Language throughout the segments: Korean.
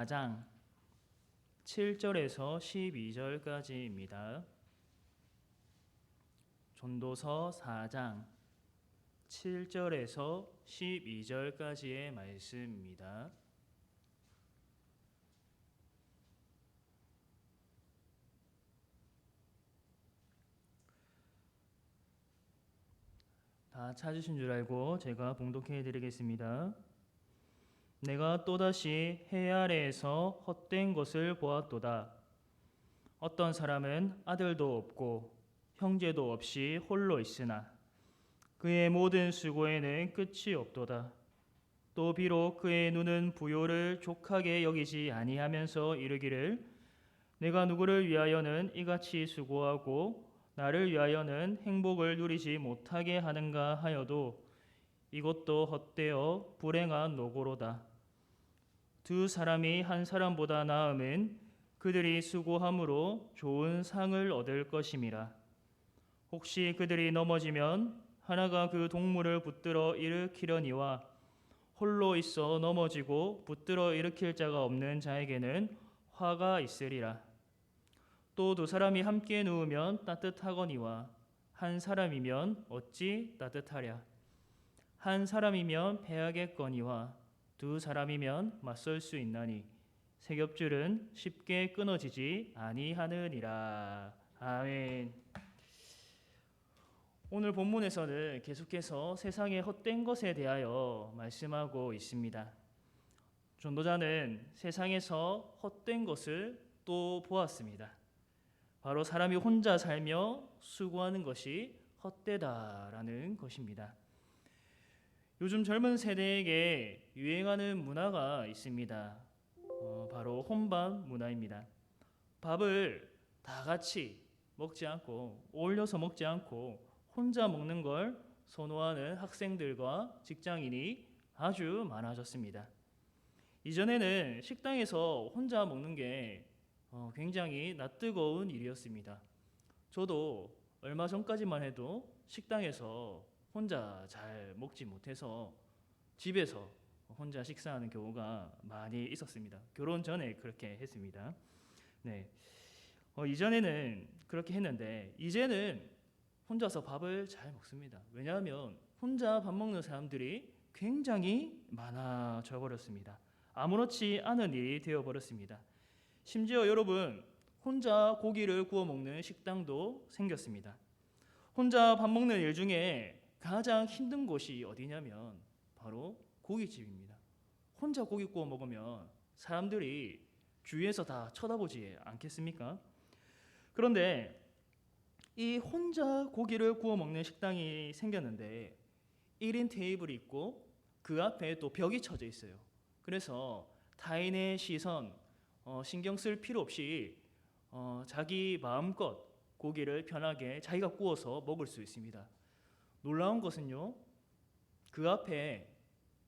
4장 7절에서 12절까지입니다. 전도서 4장 7절에서 12절까지의 말씀입니다. 다 찾으신 줄 알고 제가 봉독해 드리겠습니다. 내가 또다시 해 아래에서 헛된 것을 보았도다. 어떤 사람은 아들도 없고 형제도 없이 홀로 있으나 그의 모든 수고에는 끝이 없도다. 또 비록 그의 눈은 부요를 족하게 여기지 아니하면서 이르기를 내가 누구를 위하여는 이같이 수고하고 나를 위하여는 행복을 누리지 못하게 하는가 하여도 이것도 헛되어 불행한 노고로다. 두 사람이 한 사람보다 나음은 그들이 수고함으로 좋은 상을 얻을 것임이라. 혹시 그들이 넘어지면 하나가 그 동물을 붙들어 일으키려니와 홀로 있어 넘어지고 붙들어 일으킬 자가 없는 자에게는 화가 있으리라. 또 두 사람이 함께 누우면 따뜻하거니와 한 사람이면 어찌 따뜻하랴. 한 사람이면 패하겠거니와 두 사람이면 맞설 수 있나니 세 겹줄은 쉽게 끊어지지 아니하느니라. 아멘. 오늘 본문에서는 계속해서 세상의 헛된 것에 대하여 말씀하고 있습니다. 전도자는 세상에서 헛된 것을 또 보았습니다. 바로 사람이 혼자 살며 수고하는 것이 헛되다라는 것입니다. 요즘 젊은 세대에게 유행하는 문화가 있습니다. 어, 바로 혼밥 문화입니다. 밥을 다 같이 먹지 않고 어울려서 먹지 않고 혼자 먹는 걸 선호하는 학생들과 직장인이 아주 많아졌습니다. 이전에는 식당에서 혼자 먹는 게 어, 굉장히 낯뜨거운 일이었습니다. 저도 얼마 전까지만 해도 식당에서 혼자 잘 먹지 못해서 집에서 혼자 식사하는 경우가 많이 있었습니다. 결혼 전에 그렇게 했습니다. 네. 어, 이전에는 그렇게 했는데 이제는 혼자서 밥을 잘 먹습니다. 왜냐하면 혼자 밥 먹는 사람들이 굉장히 많아져 버렸습니다. 아무렇지 않은 일이 되어 버렸습니다. 심지어 여러분 혼자 고기를 구워 먹는 식당도 생겼습니다. 혼자 밥 먹는 일 중에 가장 힘든 곳이 어디냐면 바로 고깃집입니다. 혼자 고기 구워 먹으면 사람들이 주위에서 다 쳐다보지 않겠습니까? 그런데 이 혼자 고기를 구워 먹는 식당이 생겼는데 1인 테이블이 있고 그 앞에 또 벽이 쳐져 있어요. 그래서 타인의 시선, 어, 신경 쓸 필요 없이 어, 자기 마음껏 고기를 편하게 자기가 구워서 먹을 수 있습니다. 놀라운 것은요, 그 앞에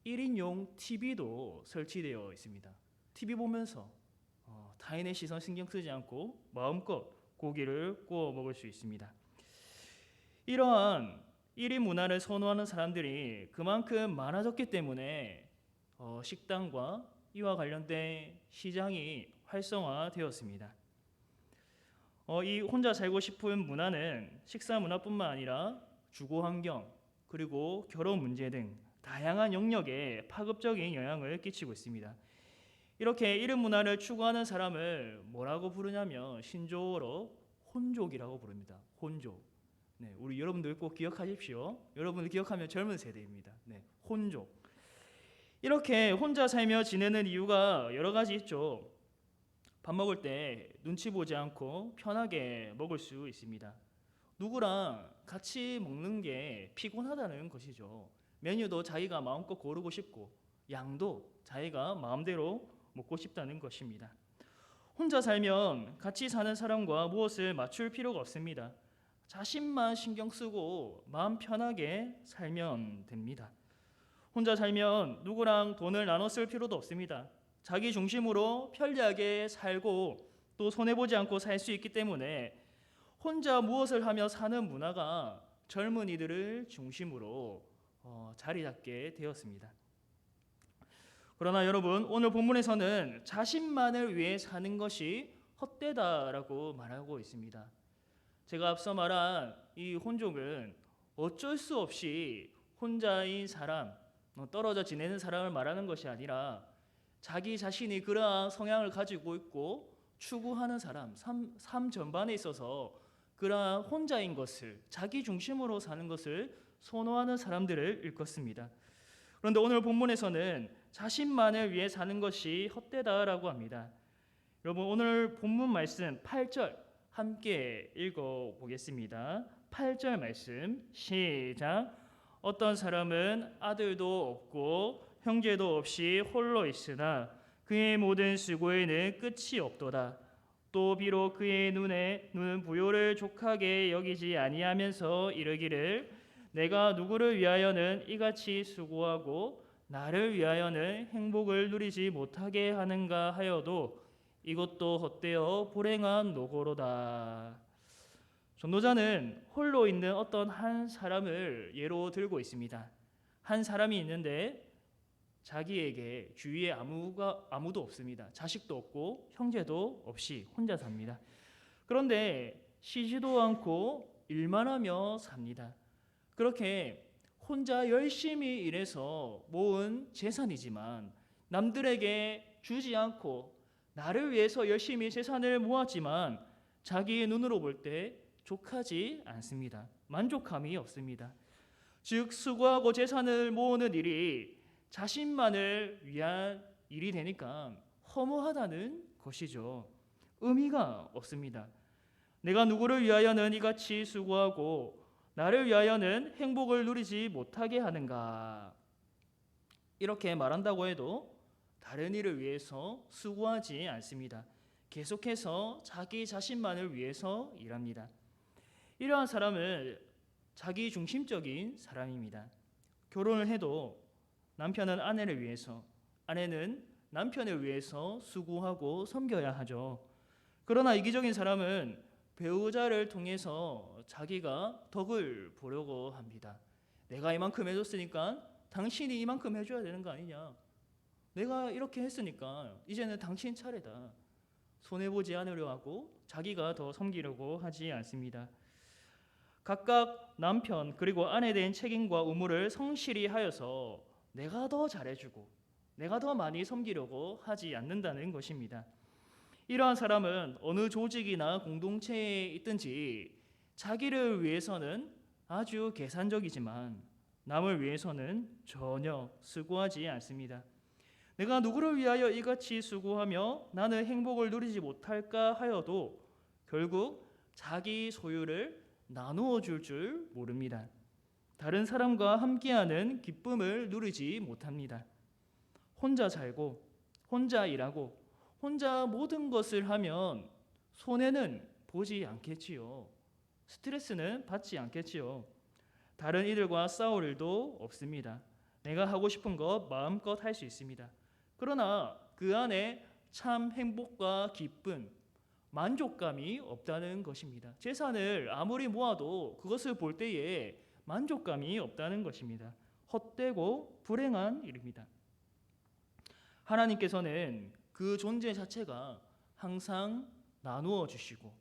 1인용 TV도 설치되어 있습니다. TV 보면서 어, 타인의 시선 신경 쓰지 않고 마음껏 고기를 구워 먹을 수 있습니다. 이러한 1인 문화를 선호하는 사람들이 그만큼 많아졌기 때문에 어, 식당과 이와 관련된 시장이 활성화되었습니다. 어, 이 혼자 살고 싶은 문화는 식사 문화뿐만 아니라 주거 환경 그리고 결혼 문제 등 다양한 영역에 파급적인 영향을 끼치고 있습니다. 이렇게 이런 문화를 추구하는 사람을 뭐라고 부르냐면 신조어로 혼족이라고 부릅니다. 혼족. 네, 우리 여러분들 꼭 기억하십시오. 여러분들 기억하면 젊은 세대입니다. 네, 혼족. 이렇게 혼자 살며 지내는 이유가 여러 가지 있죠. 밥 먹을 때 눈치 보지 않고 편하게 먹을 수 있습니다. 누구랑 같이 먹는 게 피곤하다는 것이죠. 메뉴도 자기가 마음껏 고르고 싶고 양도 자기가 마음대로 먹고 싶다는 것입니다. 혼자 살면 같이 사는 사람과 무엇을 맞출 필요가 없습니다. 자신만 신경 쓰고 마음 편하게 살면 됩니다. 혼자 살면 누구랑 돈을 나눠 쓸 필요도 없습니다. 자기 중심으로 편리하게 살고 또 손해보지 않고 살 수 있기 때문에 혼자 무엇을 하며 사는 문화가 젊은이들을 중심으로 어, 자리 잡게 되었습니다. 그러나 여러분 오늘 본문에서는 자신만을 위해 사는 것이 헛되다라고 말하고 있습니다. 제가 앞서 말한 이 혼족은 어쩔 수 없이 혼자인 사람, 어, 떨어져 지내는 사람을 말하는 것이 아니라 자기 자신이 그러한 성향을 가지고 있고 추구하는 사람, 삶, 삶 전반에 있어서 그러한 혼자인 것을 자기 중심으로 사는 것을 선호하는 사람들을 일컫습니다. 그런데 오늘 본문에서는 자신만을 위해 사는 것이 헛되다라고 합니다. 여러분 오늘 본문 말씀 8절 함께 읽어 보겠습니다. 8절 말씀 시작. 어떤 사람은 아들도 없고 형제도 없이 홀로 있으나 그의 모든 수고에는 끝이 없도다. 또 비록 그의 눈에 눈은 부요를 족하게 여기지 아니하면서 이르기를 내가 누구를 위하여는 이같이 수고하고 나를 위하여는 행복을 누리지 못하게 하는가 하여도 이것도 헛되어 불행한 노고로다. 전도자는 홀로 있는 어떤 한 사람을 예로 들고 있습니다. 한 사람이 있는데 자기에게 주위에 아무가 아무도 없습니다. 자식도 없고 형제도 없이 혼자 삽니다. 그런데 쉬지도 않고 일만 하며 삽니다. 그렇게 혼자 열심히 일해서 모은 재산이지만 남들에게 주지 않고 나를 위해서 열심히 재산을 모았지만 자기의 눈으로 볼 때 족하지 않습니다. 만족함이 없습니다. 즉 수고하고 재산을 모으는 일이 자신만을 위한 일이 되니까 허무하다는 것이죠. 의미가 없습니다. 내가 누구를 위하여는 이같이 수고하고 나를 위하여는 행복을 누리지 못하게 하는가? 이렇게 말한다고 해도 다른 일을 위해서 수고하지 않습니다. 계속해서 자기 자신만을 위해서 일합니다. 이러한 사람은 자기 중심적인 사람입니다. 결혼을 해도 남편은 아내를 위해서, 아내는 남편을 위해서 수고하고 섬겨야 하죠. 그러나 이기적인 사람은 배우자를 통해서 자기가 덕을 보려고 합니다. 내가 이만큼 해줬으니까 당신이 이만큼 해줘야 되는 거 아니냐. 내가 이렇게 했으니까 이제는 당신 차례다. 손해 보지 않으려 하고 자기가 더 섬기려고 하지 않습니다. 각각 남편 그리고 아내에 대한 책임과 의무를 성실히 하여서 내가 더 잘해주고 내가 더 많이 섬기려고 하지 않는다는 것입니다. 이러한 사람은 어느 조직이나 공동체에 있든지 자기를 위해서는 아주 계산적이지만 남을 위해서는 전혀 수고하지 않습니다. 내가 누구를 위하여 이같이 수고하며 나는 행복을 누리지 못할까 하여도 결국 자기 소유를 나누어 줄 줄 모릅니다. 다른 사람과 함께하는 기쁨을 누리지 못합니다. 혼자 살고 혼자 일하고 혼자 모든 것을 하면 손해는 보지 않겠지요. 스트레스는 받지 않겠지요. 다른 이들과 싸울 일도 없습니다. 내가 하고 싶은 것 마음껏 할 수 있습니다. 그러나 그 안에 참 행복과 기쁨, 만족감이 없다는 것입니다. 재산을 아무리 모아도 그것을 볼 때에 만족감이 없다는 것입니다. 헛되고 불행한 일입니다. 하나님께서는 그 존재 자체가 항상 나누어 주시고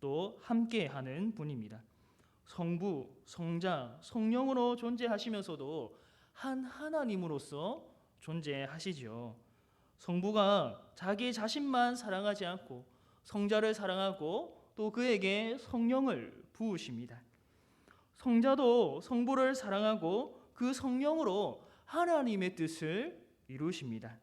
또 함께 하는 분입니다. 성부, 성자, 성령으로 존재하시면서도 한 하나님으로서 존재하시지요. 성부가 자기 자신만 사랑하지 않고 성자를 사랑하고 또 그에게 성령을 부으십니다. 성자도 성부를 사랑하고 그 성령으로 하나님의 뜻을 이루십니다.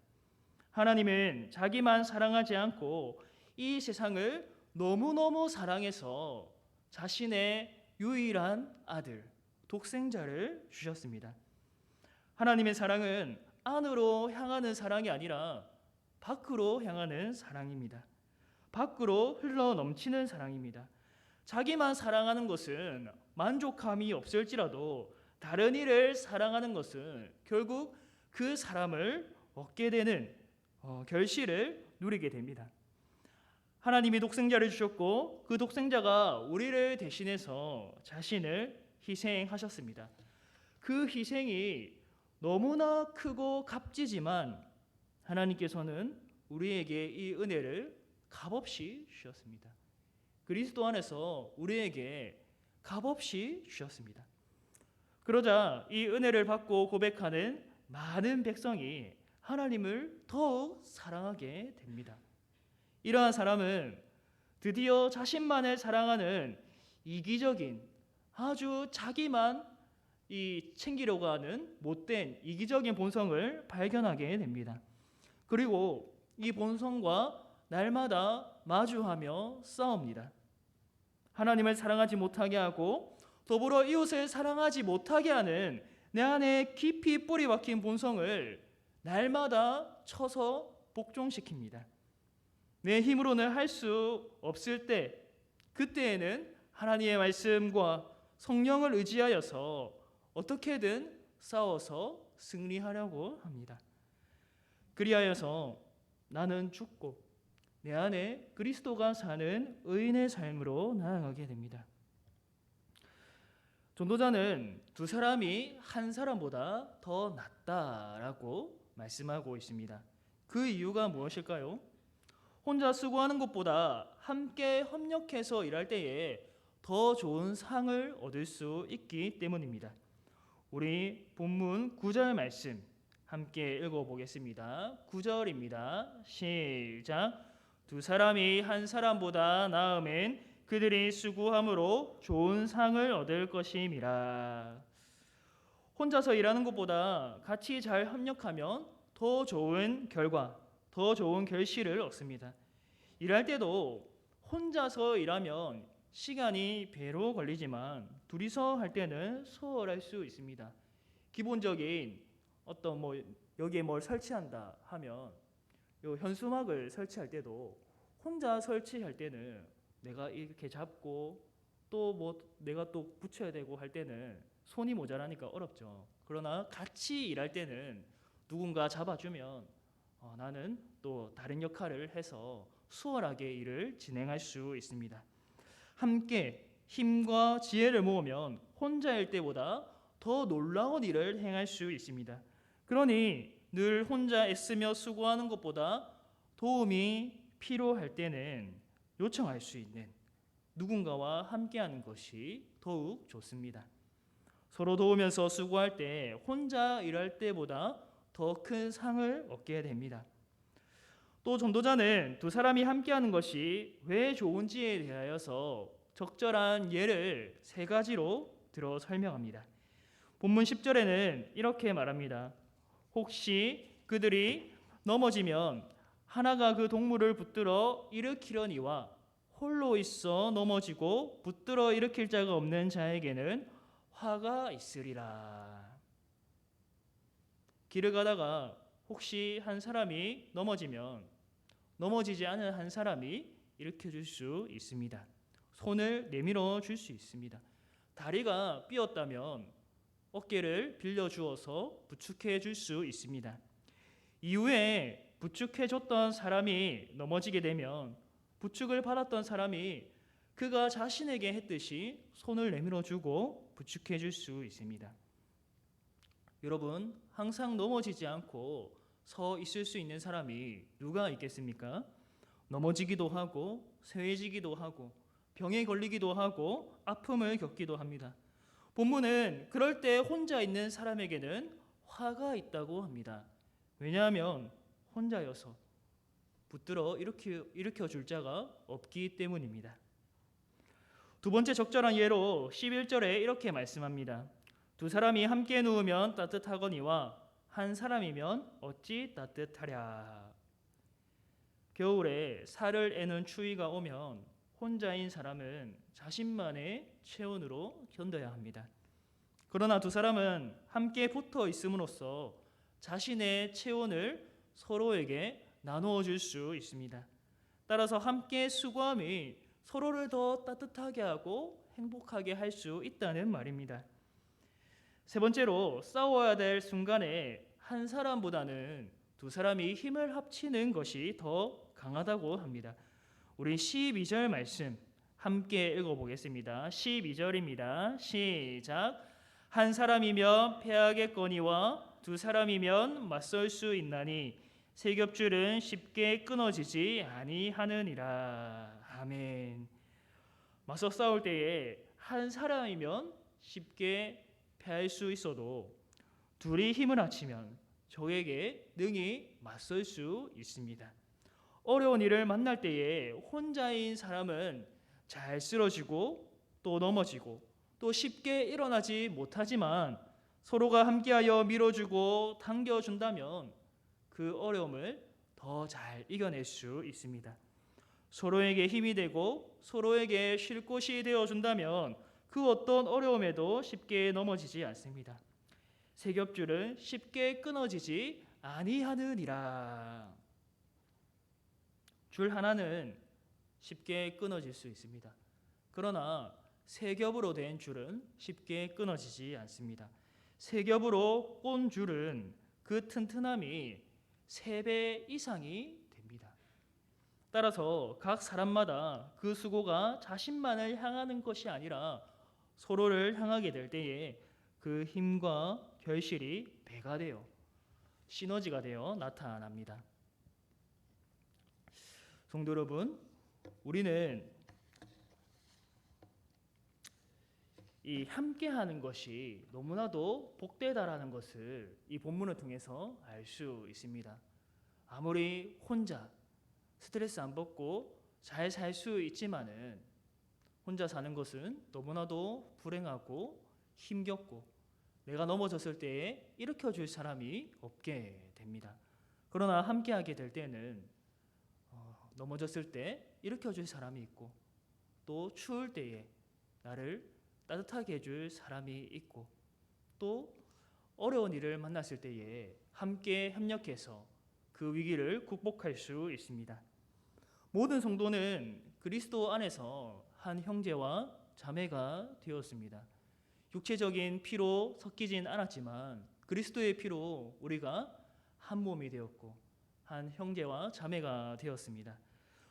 하나님은 자기만 사랑하지 않고 이 세상을 너무너무 사랑해서 자신의 유일한 아들, 독생자를 주셨습니다. 하나님의 사랑은 안으로 향하는 사랑이 아니라 밖으로 향하는 사랑입니다. 밖으로 흘러 넘치는 사랑입니다. 자기만 사랑하는 것은 만족함이 없을지라도 다른 이를 사랑하는 것은 결국 그 사람을 얻게 되는 어, 결실을 누리게 됩니다. 하나님이 독생자를 주셨고 그 독생자가 우리를 대신해서 자신을 희생하셨습니다. 그 희생이 너무나 크고 값지지만 하나님께서는 우리에게 이 은혜를 값없이 주셨습니다. 그리스도 안에서 우리에게 값없이 주셨습니다. 그러자 이 은혜를 받고 고백하는 많은 백성이 하나님을 더욱 사랑하게 됩니다. 이러한 사람은 드디어 자신만을 사랑하는 이기적인 아주 자기만 이 챙기려고 하는 못된 이기적인 본성을 발견하게 됩니다. 그리고 이 본성과 날마다 마주하며 싸웁니다. 하나님을 사랑하지 못하게 하고 더불어 이웃을 사랑하지 못하게 하는 내 안에 깊이 뿌리 박힌 본성을 날마다 쳐서 복종시킵니다. 내 힘으로는 할 수 없을 때 그때에는 하나님의 말씀과 성령을 의지하여서 어떻게든 싸워서 승리하려고 합니다. 그리하여서 나는 죽고 내 안에 그리스도가 사는 의인의 삶으로 나아가게 됩니다. 전도자는 두 사람이 한 사람보다 더 낫다라고 말씀하고 있습니다. 그 이유가 무엇일까요? 혼자 수고하는 것보다 함께 협력해서 일할 때에 더 좋은 상을 얻을 수 있기 때문입니다. 우리 본문 9절 말씀 함께 읽어보겠습니다. 9절입니다. 시작. 두 사람이 한 사람보다 나음엔 그들이 수고함으로 좋은 상을 얻을 것임이라. 혼자서 일하는 것보다 같이 잘 협력하면 더 좋은 결과, 더 좋은 결실을 얻습니다. 일할 때도 혼자서 일하면 시간이 배로 걸리지만 둘이서 할 때는 수월할 수 있습니다. 기본적인 어떤 뭐 여기에 뭘 설치한다 하면 요 현수막을 설치할 때도 혼자 설치할 때는 내가 이렇게 잡고 또 뭐 내가 또 붙여야 되고 할 때는 손이 모자라니까 어렵죠. 그러나 같이 일할 때는 누군가 잡아주면 어, 나는 또 다른 역할을 해서 수월하게 일을 진행할 수 있습니다. 함께 힘과 지혜를 모으면 혼자일 때보다 더 놀라운 일을 행할 수 있습니다. 그러니 늘 혼자 애쓰며 수고하는 것보다 도움이 필요할 때는 요청할 수 있는 누군가와 함께하는 것이 더욱 좋습니다. 서로 도우면서 수고할 때 혼자 일할 때보다 더 큰 상을 얻게 됩니다. 또 전도자는 두 사람이 함께하는 것이 왜 좋은지에 대하여서 적절한 예를 세 가지로 들어 설명합니다. 본문 10절에는 이렇게 말합니다. 혹시 그들이 넘어지면 하나가 그 동물을 붙들어 일으키려니와 홀로 있어 넘어지고 붙들어 일으킬 자가 없는 자에게는 화가 있으리라. 길을 가다가 혹시 한 사람이 넘어지면 넘어지지 않은 한 사람이 일으켜 줄 수 있습니다. 손을 내밀어 줄 수 있습니다. 다리가 삐었다면 어깨를 빌려 주어서 부축해 줄 수 있습니다. 이후에 부축해 줬던 사람이 넘어지게 되면 부축을 받았던 사람이 그가 자신에게 했듯이 손을 내밀어 주고 부축해 줄 수 있습니다. 여러분, 항상 넘어지지 않고 서 있을 수 있는 사람이 누가 있겠습니까? 넘어지기도 하고 쇠해지기도 하고 병에 걸리기도 하고 아픔을 겪기도 합니다. 본문은 그럴 때 혼자 있는 사람에게는 화가 있다고 합니다. 왜냐하면 혼자여서 붙들어 일으켜, 일으켜 줄 자가 없기 때문입니다. 두 번째 적절한 예로 11절에 이렇게 말씀합니다. 두 사람이 함께 누우면 따뜻하거니와 한 사람이면 어찌 따뜻하랴. 겨울에 살을 애는 추위가 오면 혼자인 사람은 자신만의 체온으로 견뎌야 합니다. 그러나 두 사람은 함께 붙어 있음으로써 자신의 체온을 서로에게 나누어 줄 수 있습니다. 따라서 함께 수고함이 서로를 더 따뜻하게 하고 행복하게 할 수 있다는 말입니다. 세 번째로 싸워야 될 순간에 한 사람보다는 두 사람이 힘을 합치는 것이 더 강하다고 합니다. 우리 12절 말씀 함께 읽어보겠습니다. 12절입니다. 시작. 한 사람이면 패하겠거니와 두 사람이면 맞설 수 있나니 세 겹줄은 쉽게 끊어지지 아니하느니라. 아멘. 맞서 싸울 때에 한 사람이면 쉽게 패할 수 있어도 둘이 힘을 합치면 적에게 능히 맞설 수 있습니다. 어려운 일을 만날 때에 혼자인 사람은 잘 쓰러지고 또 넘어지고 또 쉽게 일어나지 못하지만 서로가 함께하여 밀어주고 당겨준다면 그 어려움을 더 잘 이겨낼 수 있습니다. 서로에게 힘이 되고 서로에게 쉴 곳이 되어 준다면 그 어떤 어려움에도 쉽게 넘어지지 않습니다. 세 겹줄은 쉽게 끊어지지 아니하느니라. 줄 하나는 쉽게 끊어질 수 있습니다. 그러나 세 겹으로 된 줄은 쉽게 끊어지지 않습니다. 세 겹으로 꼰 줄은 그 튼튼함이 세 배 이상이 됩니다. 따라서 각 사람마다 그 수고가 자신만을 향하는 것이 아니라 서로를 향하게 될 때에 그 힘과 결실이 배가 되어 시너지가 되어 나타납니다. 성도 여러분, 우리는 이 함께하는 것이 너무나도 복되다라는 것을 이 본문을 통해서 알 수 있습니다. 아무리 혼자 스트레스 안 받고 잘 살 수 있지만은 혼자 사는 것은 너무나도 불행하고 힘겹고 내가 넘어졌을 때에 일으켜 줄 사람이 없게 됩니다. 그러나 함께하게 될 때는 어, 넘어졌을 때 일으켜 줄 사람이 있고 또 추울 때에 나를 따뜻하게 해줄 사람이 있고 또 어려운 일을 만났을 때에 함께 협력해서 그 위기를 극복할 수 있습니다. 모든 성도는 그리스도 안에서 한 형제와 자매가 되었습니다. 육체적인 피로 섞이진 않았지만 그리스도의 피로 우리가 한 몸이 되었고 한 형제와 자매가 되었습니다.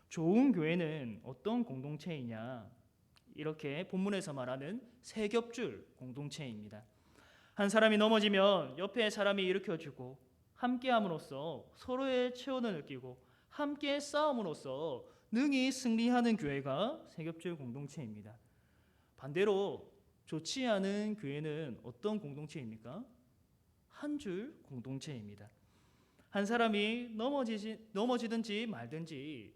좋은 교회는 어떤 공동체이냐? 이렇게 본문에서 말하는 세 겹줄 공동체입니다. 한 사람이 넘어지면 옆에 사람이 일으켜주고 함께함으로써 서로의 체온을 느끼고 함께 싸움으로써 능히 승리하는 교회가 세 겹줄 공동체입니다. 반대로 좋지 않은 교회는 어떤 공동체입니까? 한 줄 공동체입니다. 한 사람이 넘어지지, 넘어지든지 말든지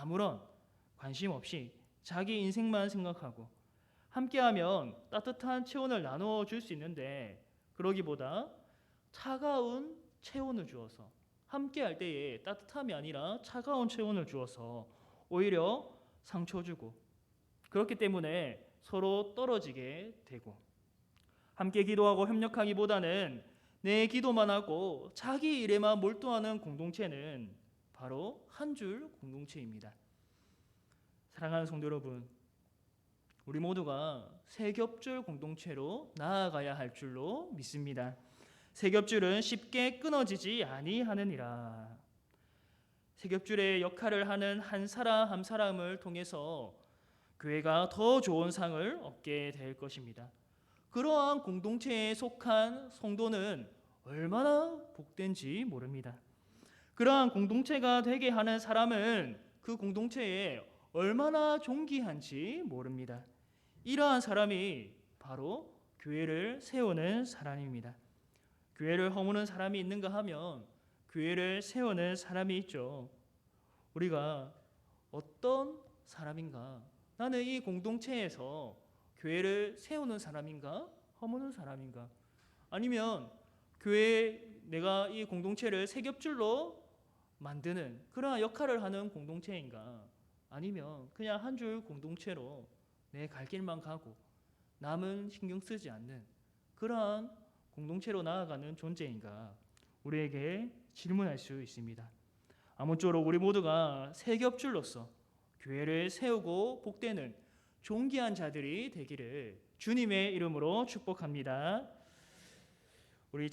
아무런 관심 없이 자기 인생만 생각하고 함께하면 따뜻한 체온을 나누어 줄 수 있는데 그러기보다 차가운 체온을 주어서 함께할 때에 따뜻함이 아니라 차가운 체온을 주어서 오히려 상처 주고 그렇기 때문에 서로 떨어지게 되고 함께 기도하고 협력하기보다는 내 기도만 하고 자기 일에만 몰두하는 공동체는 바로 한 줄 공동체입니다. 사랑하는 성도 여러분, 우리 모두가 세 겹줄 공동체로 나아가야 할 줄로 믿습니다. 세 겹줄은 쉽게 끊어지지 아니하느니라. 세 겹줄의 역할을 하는 한 사람 한 사람을 통해서 교회가 더 좋은 상을 얻게 될 것입니다. 그러한 공동체에 속한 성도는 얼마나 복된지 모릅니다. 그러한 공동체가 되게 하는 사람은 그 공동체에 얼마나 존귀한지 모릅니다. 이러한 사람이 바로 교회를 세우는 사람입니다. 교회를 허무는 사람이 있는가 하면 교회를 세우는 사람이 있죠. 우리가 어떤 사람인가? 나는 이 공동체에서 교회를 세우는 사람인가? 허무는 사람인가? 아니면 교회 내가 이 공동체를 세 겹줄로 만드는 그러한 역할을 하는 공동체인가? 아니면 그냥 한 줄 공동체로 내 갈 길만 가고 남은 신경 쓰지 않는 그러한 공동체로 나아가는 존재인가? 우리에게 질문할 수 있습니다. 아무쪼록 우리 모두가 세 겹줄로서 교회를 세우고 복되는 존귀한 자들이 되기를 주님의 이름으로 축복합니다. 우리